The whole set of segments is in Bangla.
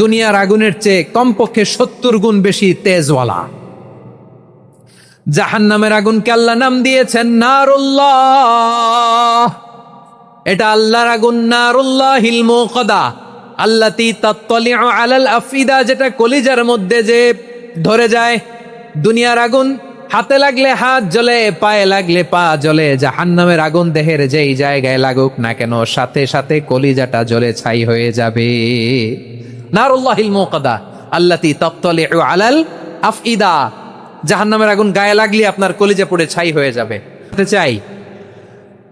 দুনিয়ার আগুনের চেয়ে কমপক্ষে সত্তর গুণ বেশি তেজওয়ালা। জাহান্নামের আগুনকে আল্লাহ নাম দিয়েছেন এটা আল্লাহর আগুন কদা আলাল আফিদা, যেটা কলিজার মধ্যে যে ধরে যায়। দুনিয়ার আগুন হাতে লাগলে হাত জ্বলে, পায়ে লাগলে পা জ্বলে। জাহান্নামের আগুন দেহের যেই জায়গায় লাগুক না কেন, সাথে সাথে কলিজাটা জ্বলে ছাই হয়ে যাবে। নারুল্লাহিল মোকাদা আল্লাতি তপ্তলিউ আলাল আফইদা। জাহান্নামের আগুন গায়ে লাগলে আপনার কলিজা পড়ে ছাই হয়ে যাবে। চাই,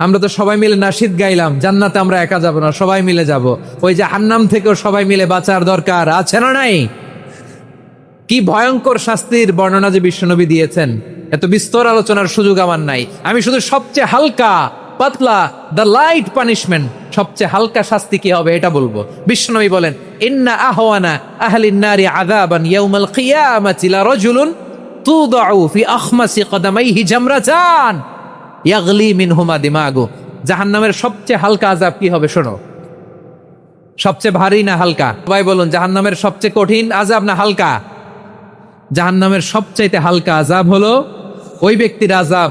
আমরা তো সবাই মিলে নাসিদ গাইলাম, জান্নাতে আমরা একা যাব না, সবাই মিলে যাব। ওই যে হান্নাম থেকেও সবাই মিলে বাঁচার দরকার আছে না নাই? কি ভয়ঙ্কর শাস্তির বর্ণনা যে বিশ্বনবী দিয়েছেন। এত বিস্তর আলোচনার সুযোগ আমার নাই। আমি শুধু সবচেয়ে হালকা পাতলা দ্য লাইট পানিশমেন্ট সবচেয়ে হালকা শাস্তি কি হবে এটা বলব। বিশ্বনবী বলেন, ইন্না আহওয়ানা আহলিন নারি আযাবান ইয়াউমাল কিয়ামাতি লা রাজুলুন তুদাউ ফি আখমাসি কদামাইহি জামরাতান ইয়াগলি মিনহুমা দিমাগু। জাহান্নামের সবচেয়ে হালকা আযাব কি হবে শোনো। সবচেয়ে ভারী না হালকা? সবাই বলুন, জাহান্নামের সবচেয়ে কঠিন আযাব না হালকা? জাহান্নামের সবচাইতে হালকা আজাব হলো ওই ব্যক্তির আজাব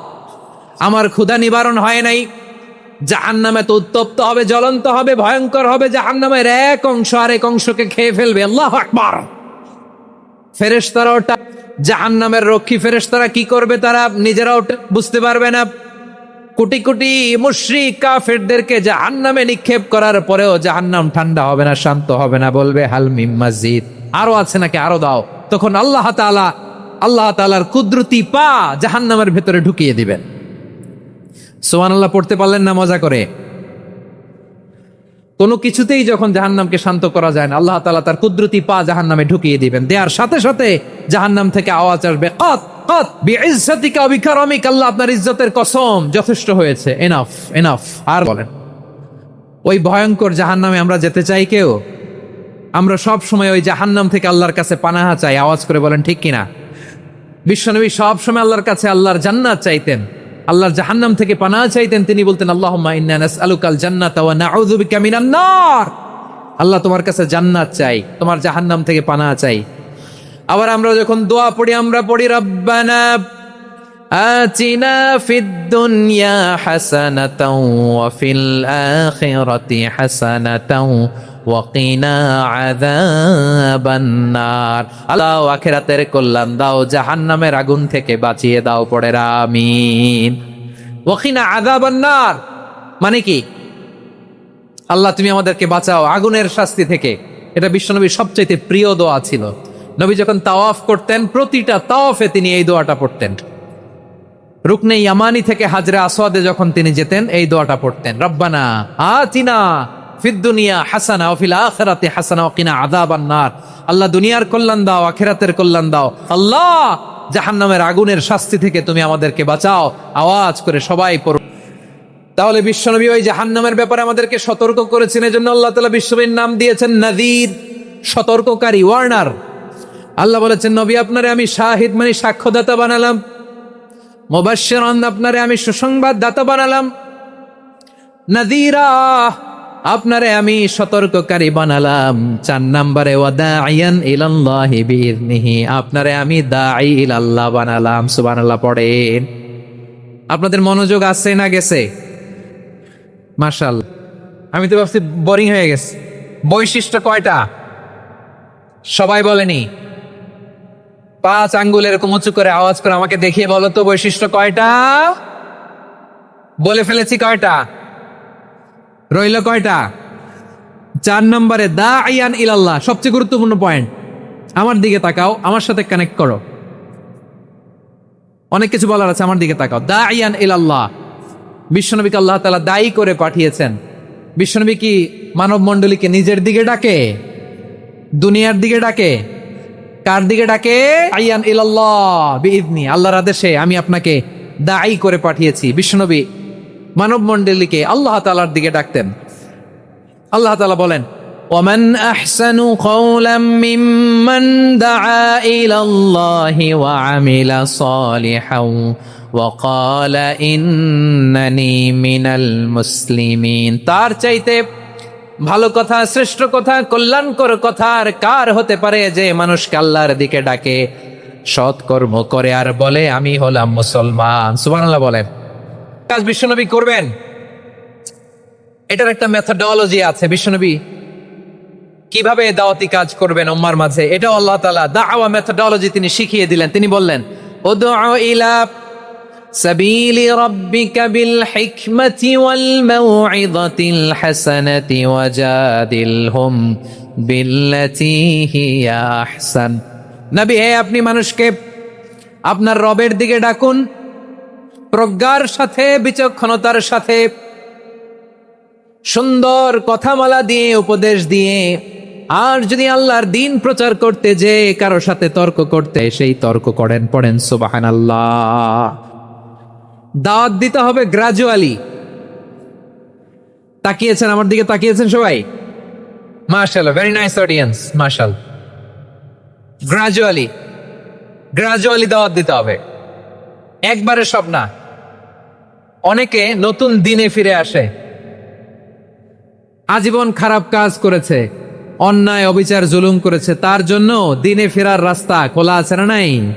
আমার ক্ষুধা নিবারণ হয় নাই। জাহান নামে তো উত্তপ্ত হবে, জ্বলন্ত হবে, ভয়ঙ্কর হবে। জাহান নামের এক অংশ আর এক অংশকে খেয়ে ফেলবে। আল্লাহ আকবার। ফেরেশতারা ওটা জাহান নামের রক্ষী ফেরেশতারা কি করবে তারা নিজেরাও বুঝতে পারবে না। কোটি কোটি মুশরিক কাফেরদেরকে জাহান্নামে নিক্ষেপ করার পরেও জাহান্নাম ঠান্ডা হবে না, শান্ত হবে না, বলবে হালমিম মসজিদ আরও আছে নাকি? আরও দাও। তখন আল্লাহ তাআলা আল্লাহ তাআলার কুদরতি পা জাহান্নামের ভেতরে ঢুকিয়ে দিবেন। সুবহানাল্লাহ পড়তে পারলেন না, মজা করে। কোনো কিছুতেই যখন জাহান্নামকে শান্ত করা যায় না, আল্লাহ তালা তার কুদরতি পা জাহান্নামে ঢুকিয়ে দিবেন। দেওয়ার সাথে সাথে জাহান্নাম থেকে আওয়াজ আসবে, কত কত, বিইজ্জাতিকা বিকারমিক, আল্লাহ আপনার ইজ্জতের কসম, যথেষ্ট হয়েছে। এনাফ এনাফ আর বলেন। ওই ভয়ঙ্কর জাহান্নামে আমরা যেতে চাই কেউ? আমরা সব সময় ওই জাহান্নাম থেকে আল্লাহর কাছে পানাহা চাই, আওয়াজ করে বলেন, ঠিক কিনা? বিশ্বনবী সব সময় আল্লাহর কাছে আল্লাহর জান্নাত চাইতেন। আল্লাহর জাহান্নাম থেকে পানা চাইতেন, তিনি বলতেন আল্লাহ আলুকাল জান্নাতা আল্লাহ তোমার কাছে জান্নাত চাই, তোমার জাহান্নাম থেকে পানা চাই। আবার আমরা যখন দোয়া পড়ি, আমরা পড়ি, রব্বানা آتنا في الدنيا حسنة وفي الآخرة حسنة وقنا عذاب النار আল্লাহ আখিরাতের কল্যাণ দাও জাহান্নামের আগুন থেকে বাঁচিয়ে দাও পড়ে আমিন ওয়াকিনা আযাবান নার মানে কি আল্লাহ তুমি আমাদেরকে বাঁচাও আগুনের শাস্তি থেকে এটা বিশ্বনবীর সবচাইতে প্রিয় দোয়া ছিল নবী যখন তাওয়াফ করতেন প্রতিটা তাওয়াফে তিনি এই দোয়াটা পড়তেন রুকনে ইয়ামানি থেকে হাজরে আসওয়াদে যখন তিনি যেতেন, এই দোয়াটা পড়তেন, রব্বানা আতিনা ফিদ্দুনিয়া হাসানা ওফিল আখিরাতে হাসানা ওকিনা আযাবান নার। আল্লাহ দুনিয়ার কল্যাণ দাও, আখিরাতের কল্যাণ দাও। আল্লাহ, জাহান্নামের আগুনের শাস্তি থেকে তুমি আমাদেরকে বাঁচাও। আওয়াজ করে সবাই পড়ো। তাহলে বিশ্বনবী ওই জাহান্নামের ব্যাপারে আমাদেরকে সতর্ক করেছেন, এজন্য আল্লাহ তাআলা বিশ্বনবীর নাম দিয়েছেন নাযীর, সতর্ককারী, ওয়ার্নার। আল্লাহ বলেছেন, নবী আপনারে আমি শাহিদ মানে সাক্ষ্যদাতা বানালাম। মোবাশ্শিরান আপনারে আমি সুসংবাদ দাতা বানালাম। নাদিরা আপনারে আমি সতর্ককারী বানালাম। চার নম্বরে আপনারে আমি দাঈ বানালাম। সুবহানাল্লাহ, পড়েন। আপনাদের মনোযোগ আছে না গেছে? মার্শাল আমি তো ভাবছি বোরিং হয়ে গেছে। বৈশিষ্ট্য কয়টা? সবাই বলেনি। পাঁচ আঙ্গুল এরকম উঁচু করে আওয়াজ করে আমাকে দেখিয়ে বলো তো বৈশিষ্ট্য কয়টা? বলে ফেলেছি কয়টা? রইল কয়টা? চার নম্বরে দা আইয়ান ইলাল্লাহ, সবচেয়ে গুরুত্বপূর্ণ পয়েন্ট আমার দিকে তাকাও, আমার সাথে কানেক্ট করো। অনেক কিছু বলার আছে, আমার দিকে তাকাও। দা আইয়ান ইলাল্লাহ, বিশ্বনবীকে আল্লাহ তালা দায়ী করে পাঠিয়েছেন। বিশ্বনবী কি মানব মণ্ডলীকে নিজের দিকে ডাকে? দুনিয়ার দিকে ডাকে? কার দিকে ডাকে? আইয়ান ইলাল্লাহ বিইদনি আল্লাহর আদেশে আমি আপনাকে দায়ী করে পাঠিয়েছি। বিষ্ণবী মানব মণ্ডলীকে আল্লাহ তালার দিকে ডাকতেন। আল্লাহ তালা বলেন ومن أحسن قولا ممن دعا إلى الله وعمل صالحا وقال إنني من المسلمين তার চাইতে ভালো কথা, শ্রেষ্ঠ কথা, কল্যাণকর কথা, আর কার হতে পারে যে মানুষকে আল্লাহর দিকে ডাকে? সৎকর্ম করে আর বলে, আমি হলাম মুসলমান। সুবহানাল্লাহ বলেন। কাজ বিশ্বনবী করবেন। এটার একটা মেথডোলজি আছে। বিশ্বনবী কীভাবে দাওয়াতি কাজ করবেন উম্মার মাঝে? এটা আল্লাহ তাআলা, দাওয়া মেথডোলজি তিনি শিখিয়ে দিলেন। তিনি বললেন, উদউ ইলা سبيل ربك بالحكمة والموعظة الحسنة وجادلهم بالتي هي أحسن নবী হে আপনি মানুষকে আপনার রবের দিকে ডাকুন প্রজ্ঞার সাথে বিচক্ষণতার সাথে সুন্দর কথামালা দিয়ে উপদেশ দিয়ে আর যদি আল্লাহর দিন প্রচার করতে যে কারো সাথে তর্ক করতে সেই তর্ক করেন পড়েন সুবাহান আল্লাহ দাওয়াত দিতে হবে গ্রাজুয়ালি তাকিয়েছেন আমার দিকে তাকিয়েছেন সবাই? মার্শাল ভেরি নাইস অডিয়েন্স মার্শাল গ্রাজুয়ালি গ্রাজুয়ালি দাওয়াত দিতে হবে। একবারে সব না। অনেকে নতুন দিনে ফিরে আসে। আজীবন খারাপ কাজ করেছে অন্যায় অবিচার জুলুম করেছে। তার জন্য দিনে ফেরার রাস্তা খোলা আছে না নাই?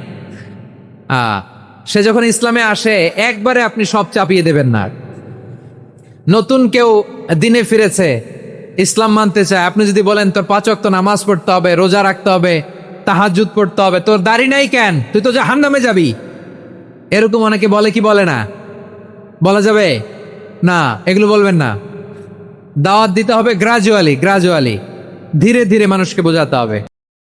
আ, সে যখন ইসলামে আসে, একবারে আপনি সব চাপিয়ে দেবেন না। নতুন কেউ দিনে ফিরেছে, ইসলাম মানতে চায়। আপনি যদি বলেন, তোর পাঁচ ওয়াক্ত নামাজ পড়তে হবে, রোজা রাখতে হবে তাহাজুদ পড়তে হবে, তোর দাড়ি নাই কেন? তুই তো জাহান নামে যাবি। এরকম অনেকে বলে কি বলে না? বলা যাবে? না, এগুলো বলবেন না। দাওয়াত দিতে হবে গ্রাজুয়ালি গ্রাজুয়ালি ধীরে ধীরে মানুষকে বোঝাতে হবে।